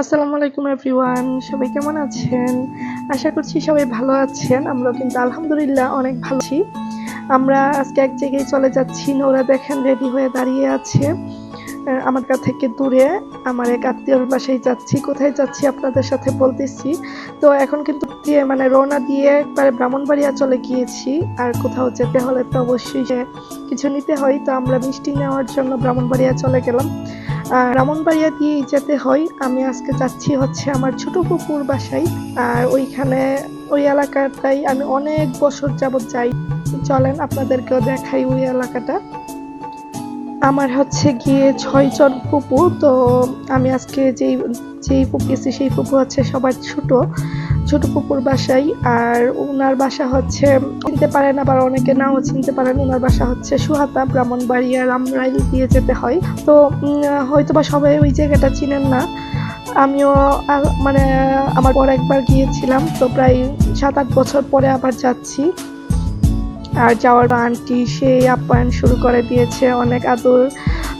আসসালামু আলাইকুম এভরিওয়ান, সবাই কেমন আছেন? আশা করছি সবাই ভালো আছেন আমরা কিন্তু আলহামদুলিল্লাহ অনেক ভালো আছি। আমরা আজকে এক জায়গায় চলে যাচ্ছি, নোরা দেখেন রেডি হয়ে দাঁড়িয়ে আছে। আমার কাছ থেকে দূরে, আমার এক আত্মীয়র বাসায় যাচ্ছি। কোথায় যাচ্ছি আপনাদের সাথে বলতেছি। তো এখন কিন্তু মানে রওনা দিয়ে একবারে ব্রাহ্মণবাড়িয়া চলে গিয়েছি, আর কোথাও যেতে হলে তো অবশ্যই কিছু নিতে হয়। তো আমরা মিষ্টি নেওয়ার জন্য ব্রাহ্মণবাড়িয়া চলে গেলাম। আর ব্রাহ্মণবাড়িয়া দিয়েই যেতে হয়। আমি আজকে যাচ্ছি হচ্ছে আমার ছোট পুকুর বাসায়। আর ওইখানে ওই এলাকাটাই আমি অনেক বছর যাবত যাই। চলেন আপনাদেরকেও দেখাই ওই এলাকাটা। আমার হচ্ছে গিয়ে ছয় ছয়জন পুপু তো আমি আজকে যেই যেই পুপু গেছি সেই পুপু হচ্ছে সবার ছোট। ছোট পুকুর বাসাই, আর ওনার বাসা হচ্ছে, চিনতে পারেন আবার অনেকে নাও চিনতে পারেন ওনার বাসা হচ্ছে সুহাতা, ব্রাহ্মণবাড়িয়া, রামরাইল দিয়ে যেতে হয়। তো হয়তো বা সবাই ওই জায়গাটা চিনেন না। আমিও মানে আমার পর একবার গিয়েছিলাম, তো প্রায় সাত আট বছর পরে আবার যাচ্ছি। আর যাওয়ার আন্টি সেই আপ্যায়ন শুরু করে দিয়েছে, অনেক আদর,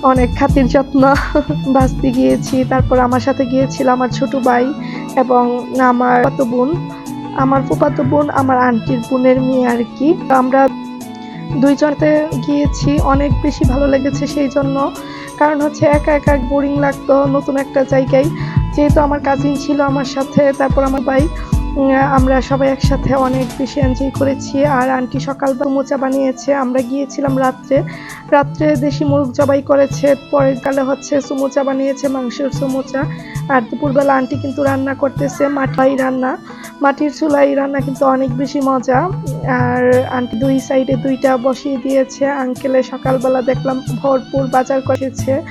অনেক খাতির যত্ন। বাঁচতে গিয়েছি, তারপর আমার সাথে গিয়েছিল আমার ছোট ভাই। এবং আমার ফুফাতো বোন, আমার ফুপাতো বোন, আমার আন্টির বোনের মেয়ে আর কি। আমরা দুইজনতে গিয়েছি, অনেক বেশি ভালো লেগেছে সেই জন্য। কারণ হচ্ছে একা একা বোরিং লাগতো নতুন একটা জায়গায়। যেহেতু আমার কাজিন ছিল আমার সাথে, তারপর আমার ভাই আমরা সবাই একসাথে অনেক বেশি এনজয় করেছি। আর আন্টি সকালবেলা মোচা বানিয়েছে। আমরা গিয়েছিলাম রাত্রে। রাত্রে দেশি মুরগ জবাই করেছে। পরের কালে হচ্ছে সুমোচা বানিয়েছে, মাংসের সুমোচা। আর দুপুরবেলা আন্টি কিন্তু রান্না করতেছে মাঠাই রান্না। মাটির চুলাই রান্না কিন্তু অনেক বেশি মজা। আর আন্টি দুই সাইডে দুইটা বসিয়ে দিয়েছে। আঙ্কেলে সকালবেলা দেখলাম ভরপুর বাজার করেছে।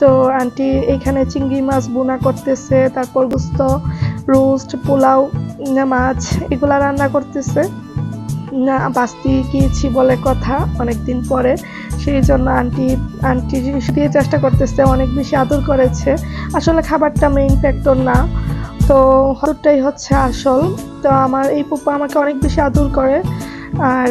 তো আন্টি এখানে চিংড়ি মাছ বোনা করতেছে, তারপর গুস্ত রোস্ট, পোলাও মাছ এগুলা রান্না করতেছে। না বাস্তি গিয়েছি বলে কথা অনেকদিন পরে। সেই জন্য আন্টি আন্টি দিয়ে চেষ্টা করতেছে, অনেক বেশি আদর করেছে। আসলে খাবারটা মেইন ফ্যাক্টর না। তো হলুদটাই হচ্ছে আসল। তো আমার এই পুপা আমাকে অনেক বেশি আদর করে। আর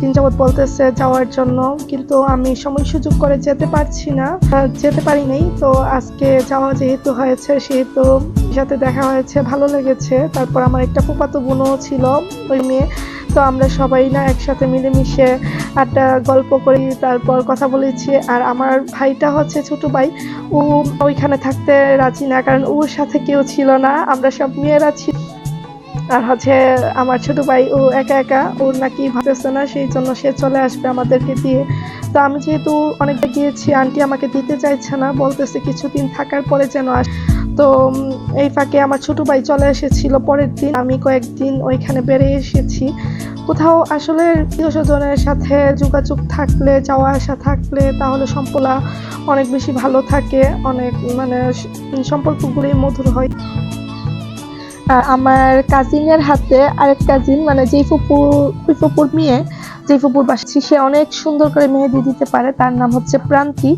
দিন যাবৎ বলতেছে যাওয়ার জন্য। কিন্তু আমি সময় সুযোগ করে যেতে পারছি না। যেতে পারি নাই। তো আজকে যাওয়া যেহেতু হয়েছে, সেহেতু সাথে দেখা হয়েছে, ভালো লেগেছে। তারপর আমার একটা ফুপাতো বোনও ছিল, ওই মেয়ে। তো আমরা সবাই না একসাথে মিলেমিশে একটা গল্প করি, তারপর কথা বলেছি। আর আমার ভাইটা হচ্ছে ছোট ভাই, ও ওইখানে থাকতে রাজি না, কারণ ওর সাথে কেউ ছিল না। আমরা সব মেয়েরা ছিল আর হচ্ছে আমার ছোট ভাই, ও একা একা, ওর নাকি ভাবতেছে না, সেই জন্য সে চলে আসবে আমাদেরকে দিয়ে। তো আমি যেহেতু অনেকটা গিয়েছি, আন্টি আমাকে দিতে চাইছে না, বলতেছে কিছুদিন থাকার পরে যেন আস। তো এই ফাঁকে আমার ছোট ভাই চলে এসেছিল পরের দিন। আমি কয়েকদিন ওইখানে বেড়ে এসেছি। কোথাও আসলে প্রিয় স্বজনের সাথে যোগাযোগ থাকলে, যাওয়া আসা থাকলে তাহলে সম্পলা অনেক বেশি ভালো থাকে, অনেক মানে স- সম্পর্কগুলোই মধুর হয়। আমার কাজিনের হাতে আরেক কাজিন মানে যেই ফুপু, ওই ফুপুর মেয়ে, যেই ফুপুর বাসছি সে অনেক সুন্দর করে মেহেদি দিতে পারে। তার নাম হচ্ছে প্রান্তি।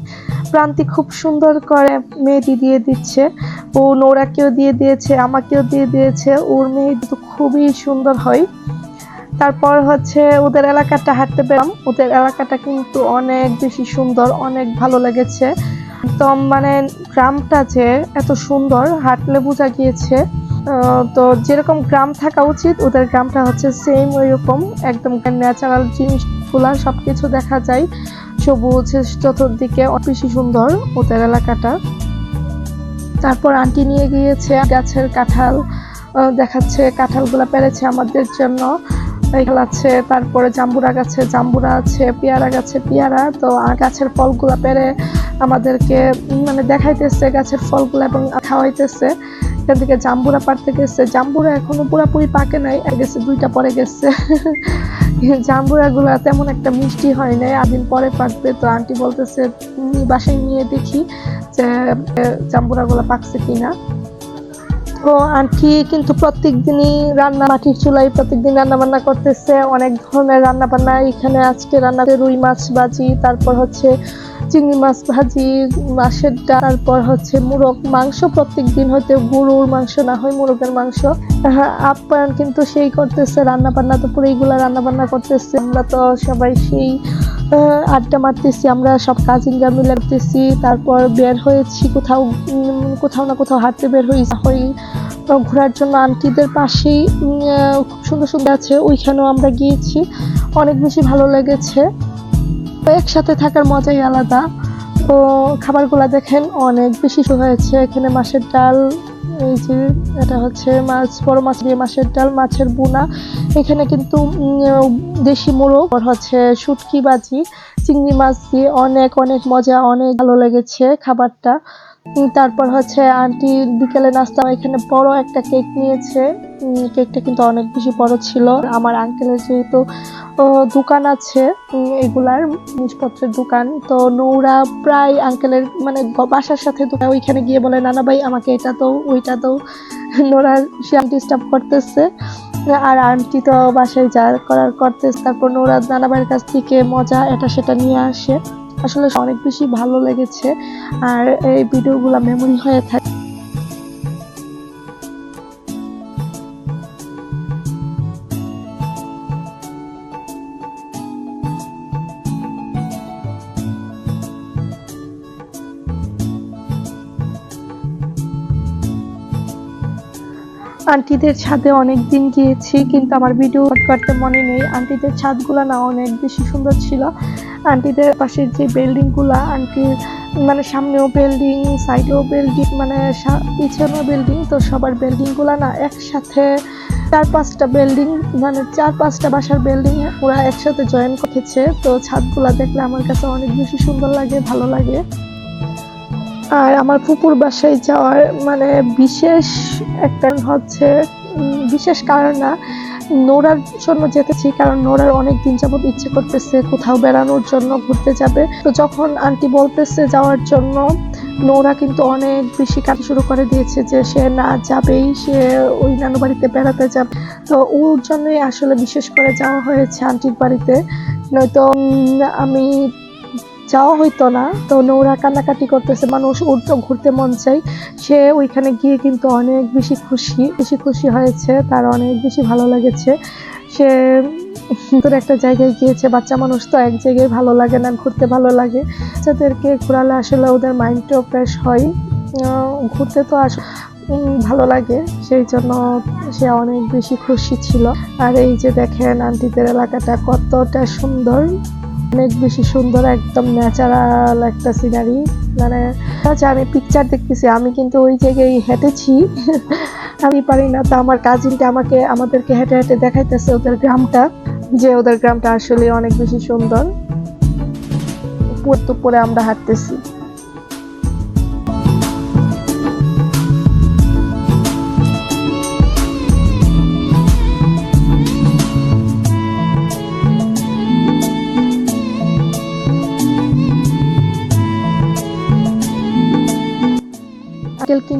প্রান্তি খুব সুন্দর করে মেহেদি দিয়ে দিচ্ছে। ও নোরাকেও দিয়ে দিয়েছে, আমাকেও দিয়ে দিয়েছে। ওর মেহেদি তো খুবই সুন্দর হয়। তারপর হচ্ছে ওদের এলাকাটা হাঁটতে পেলাম। ওদের এলাকাটা কিন্তু অনেক বেশি সুন্দর, অনেক ভালো লেগেছে। একদম মানে গ্রামটা যে এত সুন্দর, হাঁটলে বোঝা গিয়েছে। তো যেরকম গ্রাম থাকা উচিত, ওদের গ্রামটা হচ্ছে সেম ওই রকম একদম ন্যাচারাল জিনিসগুলা সবকিছু দেখা যায়। সবুজ চতুর্দিকে বেশি সুন্দর ওদের এলাকাটা। তারপর আন্টি নিয়ে গিয়েছে গাছের কাঁঠাল। দেখাচ্ছে কাঁঠালগুলা পেরেছে আমাদের জন্য। আছে, তারপরে জাম্বুরা গাছে জাম্বুরা আছে, পেয়ারা গাছে পেয়ারা। তো গাছের ফলগুলা পেরে আমাদেরকে মানে দেখাইতেছে গাছের ফলগুলো এবং খাওয়াইতেছে। এখান থেকে জাম্বুরা পাড়তে গেছে জাম্বুরা এখনও পুরোপুরি পাকে নাই গেছে, দুইটা পরে গেছে। জাম্বুরা গুলা তেমন একটা মিষ্টি হয় নাই আদিন পরে পাকবে। তো আন্টি বলতেছে বাসায় নিয়ে দেখি যে জাম্বুরা গুলা পাকছে কিনা। তো আন্টি কিন্তু প্রত্যেক দিনই রান্না, মাটির চুলাই প্রত্যেকদিন রান্না বান্না করতেছে। অনেক ধরনের রান্না বান্না এখানে আজকে রান্না রুই মাছ ভাজি, তারপর হচ্ছে চিংড়ি মাছ ভাজি, মাছের ডাল, তারপর হচ্ছে মুরগ, মাংস প্রত্যেক দিন হয়তো গরুর মাংস না হয় মুরগের মাংস। আপ্যায়ন কিন্তু সেই করতেছে রান্না বান্না তো পুরো এইগুলা রান্না বান্না করতেছে। আমরা তো সবাই সেই আড্ডা মারতেছি, আমরা সব কাজিনরা মিলে করতেছি। তারপর বের হয়েছি কোথাও কোথাও না কোথাও হাঁটতে বের হই হই ঘোরার জন্য আন্টিদের পাশেই খুব সুন্দর সুন্দর আছে, ওইখানেও আমরা গিয়েছি। অনেক বেশি ভালো লেগেছে। একসাথে থাকার মজাই আলাদা। তো খাবারগুলো দেখেন, অনেক বেশি হয়েছে। এখানে মাছের ডাল, এই যে এটা হচ্ছে মাছ, বড় মাছ দিয়ে মাছের ডাল, মাছের বুনা এখানে কিন্তু দেশি মোড়ো হচ্ছে শুটকি বাজি, চিংড়ি মাছ দিয়ে অনেক অনেক মজা, অনেক ভালো লেগেছে খাবারটা। তারপর হচ্ছে আন্টি বিকেলে নাস্তা এখানে বড় একটা কেক নিয়েছে। কেকটা কিন্তু অনেক বেশি বড় ছিল। আমার আঙ্কেলের যেহেতু দোকান আছে এগুলার জিনিসপত্রের দোকান। তো নৌরা প্রায় আঙ্কেলের মানে বাসার সাথে ওইখানে গিয়ে বলে, নানা ভাই, আমাকে এটা তো ওইটা তো নোরা, সে ডিস্টার্ব করতেছে। আর আন্টি তো বাসায় যা করার করতেছে। তারপর নোরা নানা ভাইয়ের কাছ থেকে মজা, এটা সেটা নিয়ে আসে। আসলে অনেক বেশি ভালো লেগেছে, আর এই ভিডিওগুলো মেমোরি হয়ে থাকে। আন্টিদের ছাদে অনেক দিন গিয়েছি, কিন্তু আমার ভিডিও করতে মনে নেই। আন্টিদের ছাদগুলো না অনেক বেশি সুন্দর ছিল। আন্টিদের পাশের যে বিল্ডিংগুলা আন্টির মানে সামনেও বিল্ডিং সাইডেও বিল্ডিং মানে পিছনেও বিল্ডিং তো সবার বিল্ডিংগুলা না একসাথে চার পাঁচটা বিল্ডিং মানে চার পাঁচটা বাসার বিল্ডিং ওরা একসাথে জয়েন করেছে। তো ছাদগুলা দেখলে আমার কাছে অনেক বেশি সুন্দর লাগে, ভালো লাগে। আর আমার ফুপুর বাসায় যাওয়ার মানে বিশেষ একটা হচ্ছে বিশেষ কারণ না নোরার জন্য যেতেছি, কারণ নোরার অনেক দিন যাবত ইচ্ছে করতেছে কোথাও বেড়ানোর জন্য, ঘুরতে যাবে। তো যখন আন্টি বলতেছে যাওয়ার জন্য, নোরা কিন্তু অনেক বেশি কাজ শুরু করে দিয়েছে যে সে না যাবেই, সে ওই নানু বাড়িতে বেড়াতে যাবে। তো ওর জন্যই আসলে বিশেষ করে যাওয়া হয়েছে আন্টির বাড়িতে। নয়তো আমি যাওয়া হইতো না। তো নোরা কান্নাকাটি করতেছে, মানুষ ওর তো ঘুরতে মন চাই সে ওইখানে গিয়ে কিন্তু অনেক বেশি খুশি বেশি খুশি হয়েছে, তার অনেক বেশি ভালো লেগেছে। সে সুন্দর একটা জায়গায় গিয়েছে, বাচ্চা মানুষ তো এক জায়গায় ভালো লাগে না, ঘুরতে ভালো লাগে। বাচ্চাদেরকে ঘোরালে আসলে ওদের মাইন্ডটাও ফ্রেশ হয়। ঘুরতে তো আস ভালো লাগে, সেই জন্য সে অনেক বেশি খুশি ছিল। আর এই যে দেখেন, আন্টিদের এলাকাটা কতটা সুন্দর। অনেক বেশি সুন্দর, একদম ন্যাচারাল একটা সিনারি মানে আচ্ছা আমি পিকচার দেখতেছি। আমি কিন্তু ওই জায়গায় হেঁটেছি। আমি পারি না, তো আমার কাজিনটা আমাকে, আমাদেরকে হেঁটে হেঁটে দেখাইতেছে ওদের গ্রামটা, যে ওদের গ্রামটা আসলে অনেক বেশি সুন্দর। পরে আমরা হাঁটতেছি।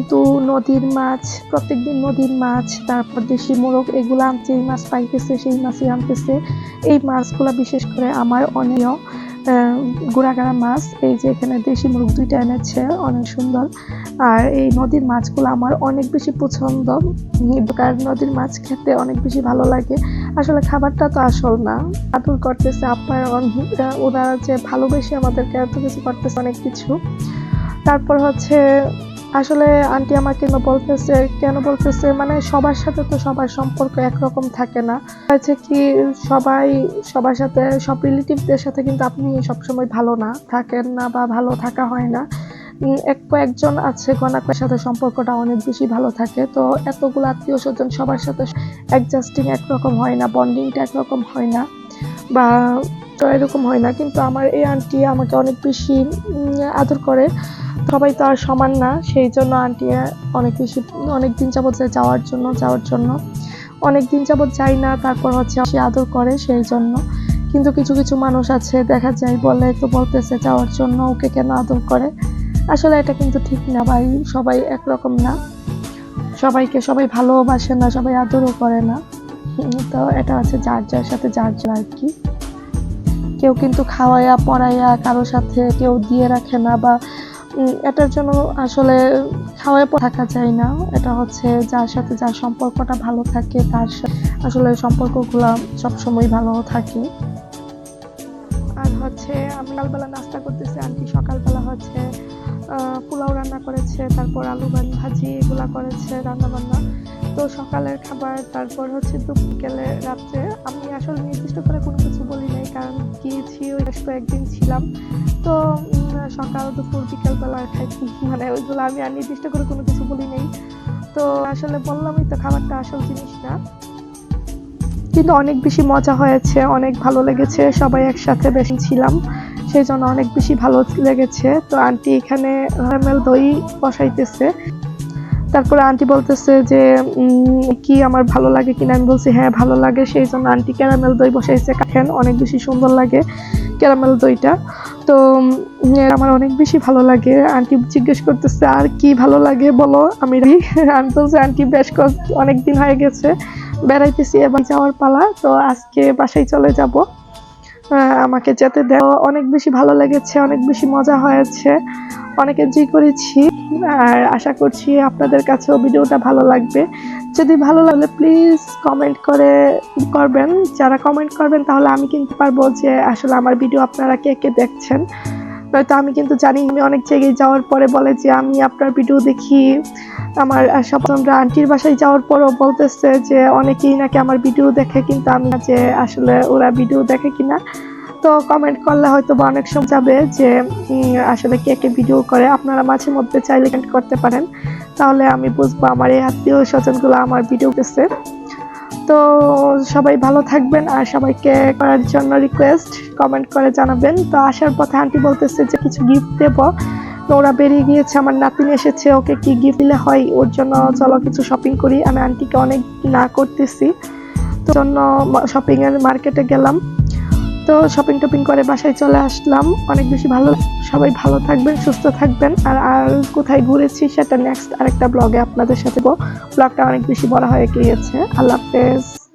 কিন্তু নদীর মাছ, প্রত্যেকদিন নদীর মাছ, তারপর দেশি মোরগ, এগুলো এই মাছ পাইতেছে, সেই মাছই আনতেছে। এই মাছগুলো বিশেষ করে আমার অনেক গুড়াগাড়া মাছ, এই যে এখানে দেশি মুরগ দুইটা এনেছে, অনেক সুন্দর। আর এই নদীর মাছগুলো আমার অনেক বেশি পছন্দ। কারণ নদীর মাছ খেতে অনেক বেশি ভালো লাগে। আসলে খাবারটা তো আসল না। আদর করতেছে আপ্যায়ন ওরা- ওরা যে ভালোবেসে আমাদেরকে এত কিছু করতেছে, অনেক কিছু। তারপর হচ্ছে আসলে আন্টি আমাকে বলতেছে, কেন বলতেছে? মানে সবার সাথে তো সবার সম্পর্ক একরকম থাকে না। হচ্ছে কি, সবাই, সবার সাথে, সব রিলেটিভদের সাথে কিন্তু আপনি সবসময় ভালো না, থাকেন না বা ভালো থাকা হয় না। এক কয়েকজন আছে গণাকের সাথে সম্পর্কটা অনেক বেশি ভালো থাকে। তো এতগুলো আত্মীয় স্বজন সবার সাথে অ্যাডজাস্টিং একরকম হয় না বন্ডিংটা একরকম হয় না বা তো এরকম হয় না। কিন্তু আমার এই আন্টি আমাকে অনেক বেশি আদর করে। সবাই তো আর সমান না, সেই জন্য আন্টি অনেক বেশি অনেক দিন যায় যাওয়ার জন্য যাওয়ার জন্য। অনেক দিন যাবত যাই না, তারপর হচ্ছে সে আদর করে সেই জন্য। কিন্তু কিছু কিছু মানুষ আছে, দেখা যায়, বলে তো বলতেছে যাওয়ার জন্য ওকে কেন আদর করে? আসলে এটা কিন্তু ঠিক না ভাই, সবাই একরকম না। সবাইকে সবাই ভালোবাসে না, সবাই আদরও করে না। তো এটা হচ্ছে যার যার সাথে যার যার আর কি। কেউ কিন্তু খাওয়াইয়া পড়াইয়া কারোর সাথে কেউ দিয়ে রাখে না বা এটার জন্য আসলে খাওয়ায় থাকা যায় না। এটা হচ্ছে যার সাথে যার সম্পর্কটা ভালো থাকে, তার আসলে সম্পর্কগুলো সবসময় ভালো থাকে। আর হচ্ছে আমি সকালবেলা নাস্তা করতেছি, আন্টি সকালবেলা হচ্ছে পোলাও রান্না করেছে, তারপর আলু ভাজি এগুলা করেছে রান্না বান্না তো সকালের খাবার, তারপর হচ্ছে দুপুর বিকেলে রাত্রে। আমি আসলে নির্দিষ্ট করে কোনো কিছু বলি নাই, কারণ গিয়েছি, ওই বেশ কয়েকদিন ছিলাম। তো সকাল দুপুর বিকেল বেলা খাই। মানে ওইগুলো আমি আর নির্দিষ্ট করে কোনো কিছু বলি নাই। তো, আসলে বললামই তো, খাবারটা আসল জিনিস না। কিন্তু অনেক বেশি মজা হয়েছে, অনেক ভালো লেগেছে, সবাই একসাথে বেশি ছিলাম। সেই জন্য অনেক বেশি ভালো লেগেছে। তো আন্টি এখানে দই বসাইতেছে। তারপরে আন্টি বলতেছে যে কি আমার ভালো লাগে কিনা? আমি বলছি হ্যাঁ ভালো লাগে। সেই জন্য আন্টি ক্যারামেল দই বসাইছে। কাঠেন অনেক বেশি সুন্দর লাগে ক্যারামেল দইটা। তো আমার অনেক বেশি ভালো লাগে। আন্টি জিজ্ঞেস করতেছে, আর কি ভালো লাগে বলো? আমি আমি বলছি আন্টি বেশ অনেক দিন হয়ে গেছে। বেড়াইতেছি এবার যাওয়ার পালা। তো আজকে বাসায় চলে যাব। আমাকে যেতে দেওয়া অনেক বেশি ভালো লেগেছে, অনেক বেশি মজা হয়েছে। অনেক এনজয় করেছি। আর আশা করছি আপনাদের কাছেও ভিডিওটা ভালো লাগবে। যদি ভালো লাগলে প্লিজ কমেন্ট করে, করবেন। যারা কমেন্ট করবেন তাহলে আমি কিনতে পারব যে আসলে আমার ভিডিও আপনারা কে কে দেখছেন। নয়তো আমি কিন্তু জানি আমি অনেক জায়গায় যাওয়ার পরে বলে যে, আমি আপনার ভিডিও দেখি। আমার স্বপ্নরা আন্টির বাসায় যাওয়ার পরও বলতেছে যে, অনেকেই নাকি আমার ভিডিও দেখে, কিন্তু আমি যে আসলে ওরা ভিডিও দেখে কিনা। তো কমেন্ট করলে হয়তো বা অনেক সময় যাবে যে আসলে কে কে ভিডিও করে। আপনারা মাঝে মধ্যে চাইলে কমেন্ট করতে পারেন। তাহলে আমি বুঝব আমার এই আত্মীয় স্বজনগুলো আমার ভিডিও দেখছে। তো সবাই ভালো থাকবেন আর সবাইকে করার জন্য রিকোয়েস্ট কমেন্ট করে জানাবেন। তো আসার পথে আন্টি বলতেছে যে কিছু গিফট দেবো। তো ওরা বেরিয়ে গিয়েছে, আমার নাতিন এসেছে, ওকে কি গিফট দিলে হয়? ওর জন্য চলো কিছু শপিং করি। আমি আন্টিকে অনেক না করতেছি। তো জন্য শপিংয়ের মার্কেটে গেলাম। তো শপিং টপিং করে বাসায় চলে আসলাম। অনেক বেশি ভালো সবাই ভালো থাকবেন, সুস্থ থাকবেন। আর আর কোথায় ঘুরেছি সেটা নেক্সট আরেকটা ব্লগে আপনাদের সাথে ব্লগটা অনেক বেশি বড় হয়ে গিয়েছে। আল্লাহ হাফেজ।